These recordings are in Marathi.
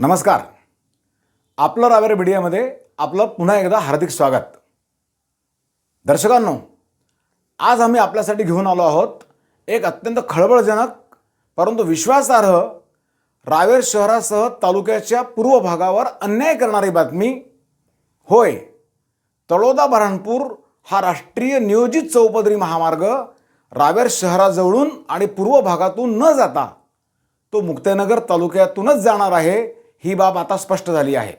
नमस्कार. आपलं रावेर मीडियामध्ये आपलं पुन्हा एकदा हार्दिक स्वागत. दर्शकांनो आज आम्ही आपल्यासाठी घेऊन आलो आहोत एक अत्यंत खळबळजनक परंतु विश्वासार्ह रावेर शहरासह तालुक्याच्या पूर्व भागावर अन्याय करणारी बातमी. होय तळोदा बऱ्हाणपूर हा राष्ट्रीय नियोजित चौपदरी महामार्ग रावेर शहराजवळून आणि पूर्व भागातून न जाता तो मुक्ताईनगर तालुक्यातूनच जाणार आहे. ही बाब आता स्पष्ट झाली आहे.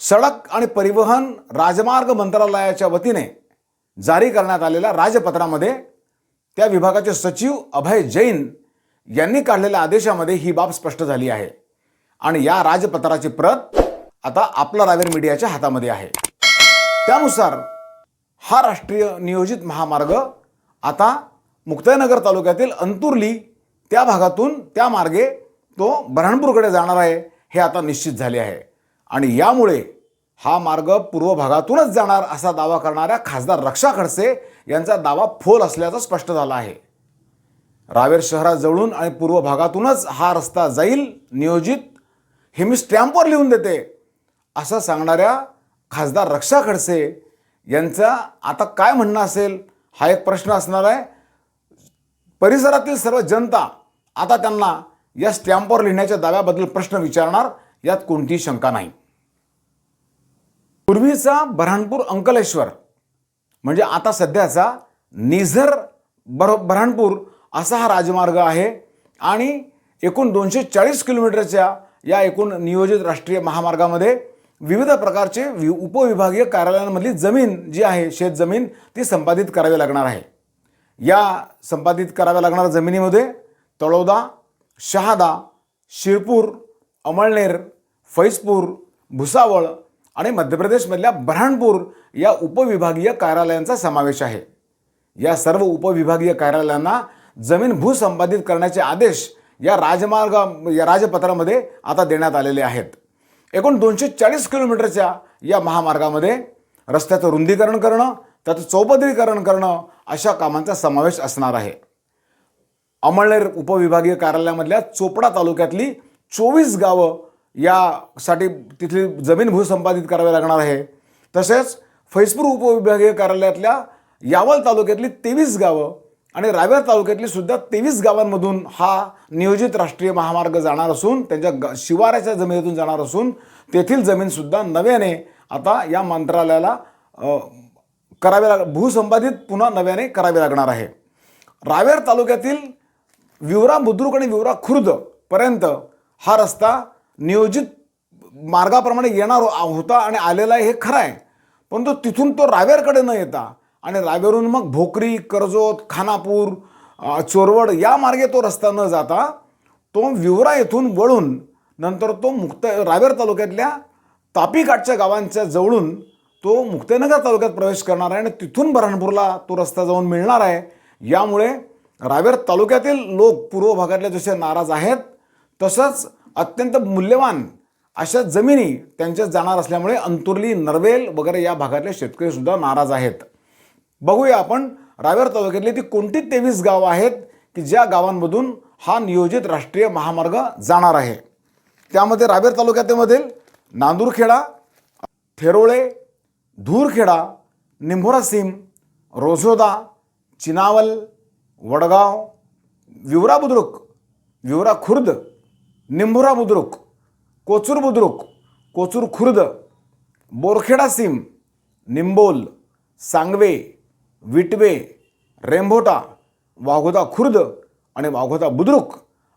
सडक आणि परिवहन राजमार्ग मंत्रालयाच्या वतीने जारी करण्यात आलेल्या राजपत्रामध्ये त्या विभागाचे सचिव अभय जैन यांनी काढलेल्या आदेशामध्ये ही बाब स्पष्ट झाली आहे. आणि या राजपत्राची प्रत आता आपला रावेर मीडियाच्या हातामध्ये आहे. त्यानुसार हा राष्ट्रीय नियोजित महामार्ग आता मुक्ताईनगर तालुक्यातील अंतुर्ली त्या भागातून त्या मार्गे तो बऱ्हाणपूरकडे जाणार आहे हे आता निश्चित झाले आहे. आणि यामुळे हा मार्ग पूर्व भागातूनच जाणार असा दावा करणाऱ्या खासदार रक्षा खडसे यांचा दावा फोल असल्याचं स्पष्ट झालं आहे. रावेर शहराजवळून आणि पूर्व भागातूनच हा रस्ता जाईल नियोजित हे मी स्टॅम्पवर लिहून देते असं सांगणाऱ्या खासदार रक्षा खडसे यांचा आता काय म्हणणं असेल हा एक प्रश्न असणार आहे. परिसरातील सर्व जनता आता त्यांना या स्टॅम्पवर लिहिण्याच्या दाव्याबद्दल प्रश्न विचारणार यात कोणतीही शंका नाही. पूर्वीचा बऱ्हाणपूर अंकलेश्वर म्हणजे आता सध्याचा निझर बर बऱ्हाणपूर असा हा राजमार्ग आहे आणि एकूण दोनशे चाळीस किलोमीटरच्या या एकूण नियोजित राष्ट्रीय महामार्गामध्ये विविध प्रकारचे वि उपविभागीय कार्यालयांमधली जमीन जी आहे शेतजमीन ती संपादित करावी लागणार आहे. या संपादित कराव्या लागणाऱ्या जमिनीमध्ये तळोदा शहादा शिरपूर अमळनेर फैजपूर भुसावळ आणि मध्य प्रदेशमधल्या बऱ्हाणपूर या उपविभागीय कार्यालयांचा समावेश आहे. या सर्व उपविभागीय कार्यालयांना जमीन भूसंपादित करण्याचे आदेश या राजमार्ग या राजपत्रामध्ये आता देण्यात आलेले आहेत. एकूण दोनशे चाळीस किलोमीटरच्या या महामार्गामध्ये रस्त्याचं रुंदीकरण करणं त्याचं चौपदरीकरण करणं अशा कामांचा समावेश असणार आहे. अमळनेर उपविभागीय कार्यालयामधल्या चोपडा तालुक्यातली चोवीस गावं यासाठी तिथली जमीन भूसंपादित करावी लागणार आहे. तसेच फैजपूर उपविभागीय कार्यालयातल्या यावल तालुक्यातली तेवीस गावं आणि रावेर तालुक्यातली सुद्धा तेवीस गावांमधून हा नियोजित राष्ट्रीय महामार्ग जाणार असून त्यांच्या ग शिवाराच्या जमिनीतून जाणार असून तेथील जमीनसुद्धा नव्याने आता या मंत्रालयाला करावे लाग भूसंपादित पुन्हा नव्याने करावे लागणार आहे. रावेर तालुक्यातील विवरा बुद्रुक आणि विवरा खुर्द पर्यंत हा रस्ता नियोजित मार्गाप्रमाणे येणार होता आणि आलेला आहे हे खरं आहे. परंतु तिथून तो रावेरकडे न येता आणि रावेरून मग भोकरी कर्जोत खानापूर चोरवड या मार्गे तो रस्ता न जाता तो विवरा येथून वळून नंतर तो मुक्त रावेर तालुक्यातल्या तापीकाठच्या गावांच्या जवळून तो मुक्तेनगर तालुक्यात प्रवेश करणार आहे आणि तिथून बऱ्हाणपूरला तो रस्ता जाऊन मिळणार आहे. यामुळे रावेर तालुक्यातील लोक पूर्व भागातले जसे नाराज आहेत तसंच अत्यंत मूल्यवान अशा जमिनी त्यांच्यात जाणार असल्यामुळे अंतुर्ली नरवेल वगैरे या भागातले शेतकरीसुद्धा नाराज आहेत. बघूया आपण रावेर तालुक्यातली ती कोणती तेवीस गावं आहेत की ज्या गावांमधून हा नियोजित राष्ट्रीय महामार्ग जाणार आहे. त्यामध्ये रावेर तालुक्यामधील नांदूरखेडा थेरोळे धूरखेडा निंभोरासीम रोझोदा चिनावल वडगाव विवरा बुद्रुक विवरा खुर्द निंभुरा बुद्रुक कोचूर बुद्रुक कोचूर खुर्द बोरखेडा सीम निंबोल सांगवे विटवे रेंभोटा वाघोदा खुर्द आणि वाघोदा बुद्रुक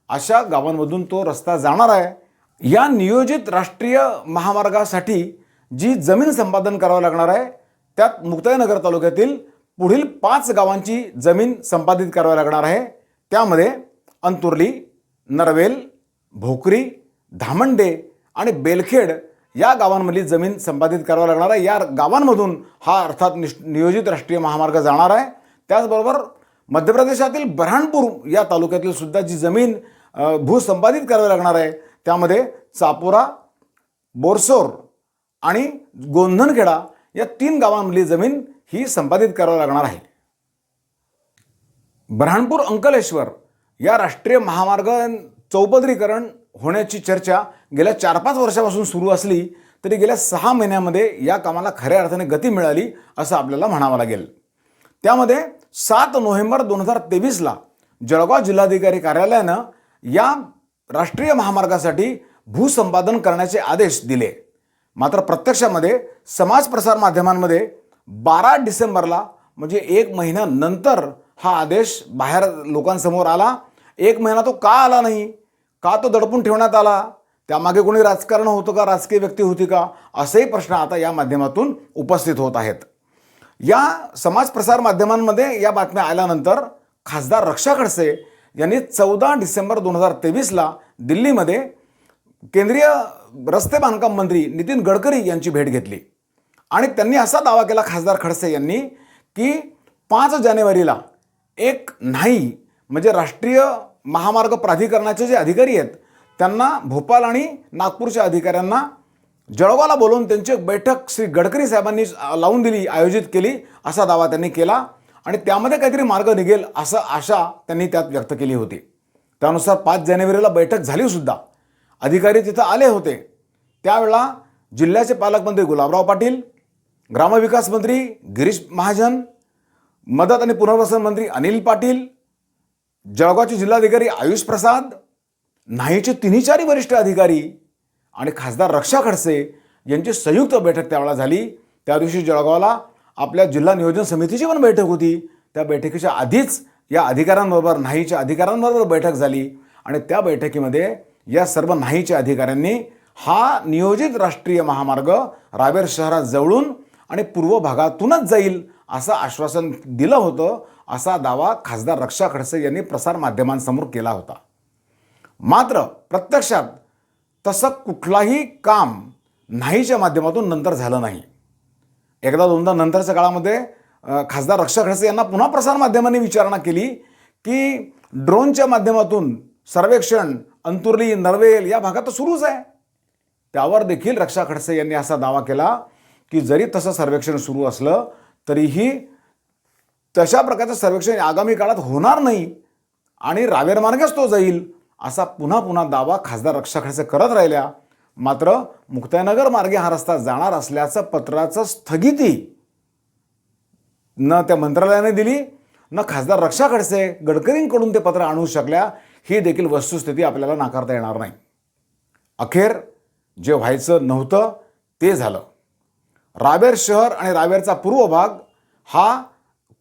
अशा गावांमधून तो रस्ता जाणार आहे. या नियोजित राष्ट्रीय महामार्गासाठी जी जमीन संपादन करावं लागणार आहे त्यात मुक्ताईनगर तालुक्यातील पुढील पाच गावांची जमीन संपादित करावी लागणार आहे. त्यामध्ये अंतुर्ली नरवेल भोकरी धामंडे आणि बेलखेड या गावांमधली जमीन संपादित करावी लागणार आहे. या गावांमधून हा अर्थात निश नियोजित राष्ट्रीय महामार्ग जाणार आहे. त्याचबरोबर मध्य प्रदेशातील बऱ्हाणपूर या तालुक्यातील सुद्धा जी जमीन भूसंपादित करावी लागणार आहे त्यामध्ये चापोरा बोरसोर आणि गोंधनखेडा या तीन गावांमधली जमीन ही संपादित करावं लागणार आहे. बऱ्हाणपूर अंकलेश्वर या राष्ट्रीय महामार्ग चौपदरीकरण होण्याची चर्चा गेल्या चार पाच वर्षापासून सुरू असली तरी गेल्या सहा महिन्यामध्ये या कामाला खऱ्या अर्थाने गती मिळाली असं आपल्याला म्हणावं लागेल. त्यामध्ये सात नोव्हेंबर दोन हजार तेवीसला जळगाव जिल्हाधिकारी कार्यालयानं या राष्ट्रीय महामार्गासाठी भूसंपादन करण्याचे आदेश दिले. मात्र प्रत्यक्षामध्ये समाज प्रसार माध्यमांमध्ये बारा डिसेंबरला म्हणजे एक महिन्यानंतर हा आदेश बाहेर लोकांसमोर आला. एक महिना तो का आला नाही? का तो दडपून ठेवण्यात आला? त्यामागे कोणी राजकारण होतं का? राजकीय व्यक्ती होती का? असेही प्रश्न आता या माध्यमातून उपस्थित होत आहेत. या समाज प्रसार माध्यमांमध्ये या बातम्या आल्यानंतर खासदार रक्षा खडसे यांनी चौदा डिसेंबर दोन हजार तेवीसला दिल्लीमध्ये केंद्रीय रस्ते बांधकाम मंत्री नितीन गडकरी यांची भेट घेतली. आणि त्यांनी असा दावा केला खासदार खडसे यांनी की पाच जानेवारीला एक नाही म्हणजे राष्ट्रीय महामार्ग प्राधिकरणाचे जे अधिकारी आहेत त्यांना भोपाल आणि नागपूरच्या अधिकाऱ्यांना जळगावला बोलवून त्यांची एक बैठक श्री गडकरी साहेबांनी लावून दिली आयोजित केली असा दावा त्यांनी केला. आणि त्यामध्ये काहीतरी मार्ग निघेल असं आशा त्यांनी त्यात व्यक्त केली होती. त्यानुसार पाच जानेवारीला बैठक झालीसुद्धा अधिकारी तिथं आले होते. त्यावेळा जिल्ह्याचे पालकमंत्री गुलाबराव पाटील ग्रामविकास मंत्री गिरीश महाजन मदत आणि पुनर्वसन मंत्री अनिल पाटील जळगावचे जिल्हाधिकारी आयुष प्रसाद नाहीचे तिन्ही चारी वरिष्ठ अधिकारी आणि खासदार रक्षा खडसे यांची संयुक्त बैठक त्यावेळेला झाली. त्या दिवशी जळगावला आपल्या जिल्हा नियोजन समितीची पण बैठक होती. त्या बैठकीच्या आधीच या अधिकाऱ्यांबरोबर नाहीच्या अधिकाऱ्यांबरोबर बैठक झाली आणि त्या बैठकीमध्ये या सर्व नाहीच्या अधिकाऱ्यांनी हा नियोजित राष्ट्रीय महामार्ग रावेर शहरात जवळून आणि पूर्व भागातूनच जाईल असं आश्वासन दिलं होतं असा दावा खासदार रक्षा खडसे यांनी प्रसारमाध्यमांसमोर केला होता. मात्र प्रत्यक्षात तसं कुठलाही काम नाहीच्या माध्यमातून नंतर झालं नाही. एकदा दोनदा नंतरच्या काळामध्ये खासदार रक्षा खडसे यांना पुन्हा प्रसारमाध्यमांनी विचारणा केली की ड्रोनच्या माध्यमातून सर्वेक्षण अंतुर्ली नरवेल या भागात तर सुरूच आहे. त्यावर देखील रक्षा खडसे यांनी असा दावा केला की जरी तसं सर्वेक्षण सुरू असलं तरीही तशा प्रकारचं सर्वेक्षण आगामी काळात होणार नाही आणि रावेर मार्गेच तो जाईल असा पुन्हा पुन्हा दावा खासदार रक्षा खडसे करत राहिल्या. मात्र मुक्ताईनगर मार्गे हा रस्ता जाणार असल्याचं पत्राचं स्थगिती न त्या मंत्रालयाने दिली न खासदार रक्षा खडसे गडकरींकडून ते पत्र आणू शकल्या ही देखील वस्तुस्थिती आपल्याला नाकारता येणार नाही. अखेर जे व्हायचं नव्हतं ते झालं. रावेर शहर आणि रावेरचा पूर्व भाग हा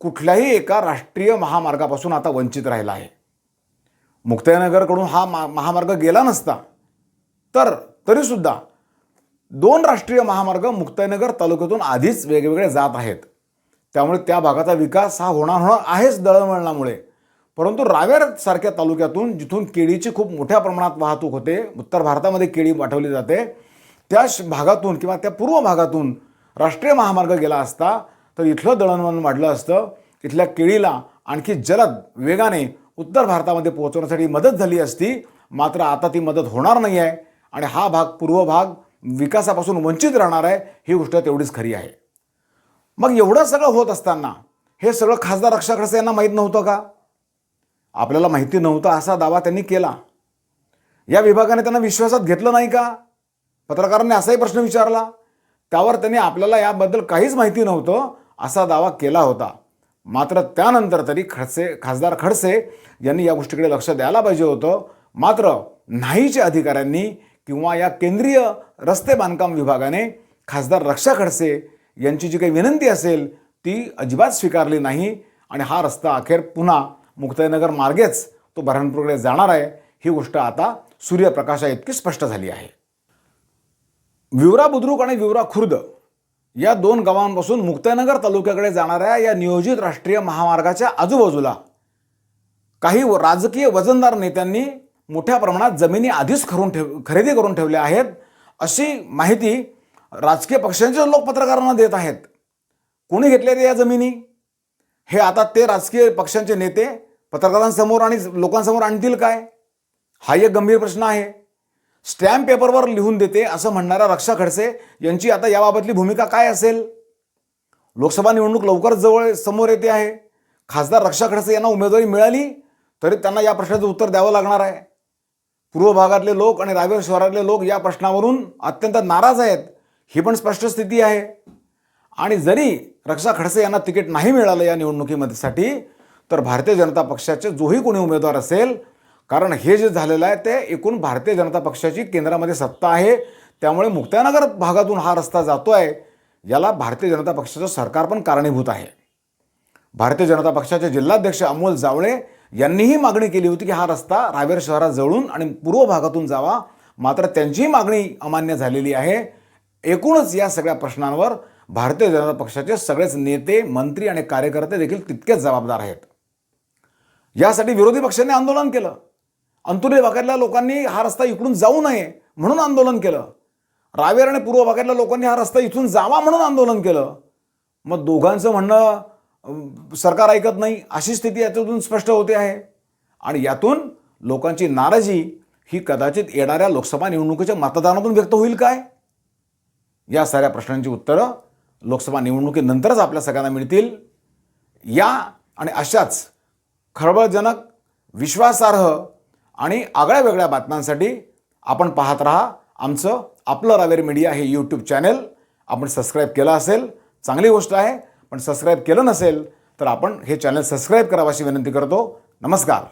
कुठल्याही एका राष्ट्रीय महामार्गापासून आता वंचित राहिला आहे. मुक्ताईनगरकडून हा मा महामार्ग गेला नसता तर तरीसुद्धा दोन राष्ट्रीय महामार्ग मुक्ताईनगर तालुक्यातून आधीच वेगवेगळे जात आहेत. त्यामुळे त्या भागाचा विकास हा होणार होणार आहेच दळणवळणामुळे. परंतु रावेरसारख्या तालुक्यातून जिथून केळीची खूप मोठ्या प्रमाणात वाहतूक होते उत्तर भारतामध्ये केळी पाठवली जाते त्या श- भागातून किंवा त्या पूर्व भागातून राष्ट्रीय महामार्ग गेला असता तर इथलं दळणवळण वाढलं असतं. इथल्या केळीला आणखी जलद वेगाने उत्तर भारतामध्ये पोहोचवण्यासाठी मदत झाली असती. मात्र आता ती मदत होणार नाही आहे आणि हा भाग पूर्व भाग विकासापासून वंचित राहणार आहे ही गोष्ट तेवढीच खरी आहे. मग एवढं सगळं होत असताना हे सगळं खासदार रक्षा खडसे यांना माहीत नव्हतं का? आपल्याला माहिती नव्हतं असा दावा त्यांनी केला. या विभागाने त्यांना विश्वासात घेतलं नाही का? पत्रकारांनी असाही प्रश्न विचारला. त्यावर त्यांनी आपल्याला याबद्दल काहीच माहिती नव्हतं असा दावा केला होता. मात्र त्यानंतर तरी खडसे खासदार खडसे यांनी या गोष्टीकडे लक्ष द्यायला पाहिजे होतं. मात्र नाहीच्या अधिकाऱ्यांनी किंवा या केंद्रीय रस्ते बांधकाम विभागाने खासदार रक्षा खडसे यांची जी काही विनंती असेल ती अजिबात स्वीकारली नाही आणि हा रस्ता अखेर पुन्हा मुक्ताईनगर मार्गेच तो बऱ्हाणपूरकडे जाणार आहे. ही गोष्ट आता सूर्यप्रकाशा इतकी स्पष्ट झाली आहे. विवरा बुद्रुक आणि विवरा खुर्द या दोन गावांपासून मुक्तानगर तालुक्याकडे जाणाऱ्या या नियोजित राष्ट्रीय महामार्गाच्या आजूबाजूला काही व- राजकीय वजनदार नेत्यांनी मोठ्या प्रमाणात जमिनी आधीच खरून ठेव खरेदी करून ठेवल्या आहेत. अशी माहिती राजकीय पक्षांचे लोक पत्रकारांना देत आहेत. कोणी घेतले या जमिनी? हे आता ते राजकीय पक्षांचे नेते पत्रकारांसमोर आणि लोकांसमोर आणतील काय? हा एक गंभीर प्रश्न आहे. स्टॅम्प पेपरवर लिहून देते असं म्हणणाऱ्या रक्षा खडसे यांची आता याबाबतली भूमिका काय असेल? लोकसभा निवडणूक लवकर जवळ समोर येते आहे. खासदार रक्षा खडसे यांना उमेदवारी मिळाली तरी त्यांना या प्रश्नाचं उत्तर द्यावं लागणार आहे. पूर्व भागातले लोक आणि रायगड शहरातले लोक या प्रश्नावरून अत्यंत नाराज आहेत ही पण स्पष्ट स्थिती आहे. आणि जरी रक्षा खडसे यांना तिकीट नाही मिळालं या निवडणुकीमध्ये साठी तर भारतीय जनता पक्षाचे जोही कोणी उमेदवार असेल कारण हे जे झालेलं आहे ते एकूण भारतीय जनता पक्षाची केंद्रामध्ये सत्ता आहे. त्यामुळे मुक्तानगर भागातून हा रस्ता जातो आहे याला भारतीय जनता पक्षाचं सरकार पण कारणीभूत आहे. भारतीय जनता पक्षाचे जिल्हाध्यक्ष अमोल जावळे यांनीही मागणी केली होती की हा रस्ता रावेर शहरात जवळून आणि पूर्व भागातून जावा. मात्र त्यांचीही मागणी अमान्य झालेली आहे. एकूणच या सगळ्या प्रश्नांवर भारतीय जनता पक्षाचे सगळेच नेते मंत्री आणि कार्यकर्ते देखील तितकेच जबाबदार आहेत. यासाठी विरोधी पक्षांनी आंदोलन केलं. अंतुर्य भागातल्या लोकांनी हा रस्ता इकडून जाऊ नये म्हणून आंदोलन केलं. रावेर आणि पूर्व भागातल्या लोकांनी हा रस्ता इथून जावा म्हणून आंदोलन केलं. मग दोघांचं म्हणणं सरकार ऐकत नाही अशी स्थिती याच्यातून स्पष्ट होते आहे. आणि यातून लोकांची नाराजी ही कदाचित येणाऱ्या लोकसभा निवडणुकीच्या मतदानातून व्यक्त होईल काय? या साऱ्या प्रश्नांची उत्तरं लोकसभा निवडणुकीनंतरच आपल्या सगळ्यांना मिळतील. या आणि अशाच खळबळजनक विश्वासार्ह आणि आगळ्या वेगळ्या बातम्यांसाठी आपण पाहत राहा आमचं आपलं रावेर मीडिया हे यूट्यूब चॅनेल आपण सबस्क्राईब केलं असेल चांगली गोष्ट आहे पण सबस्क्राईब केलं नसेल तर आपण हे चॅनल सबस्क्राईब करावं अशी विनंती करतो. नमस्कार.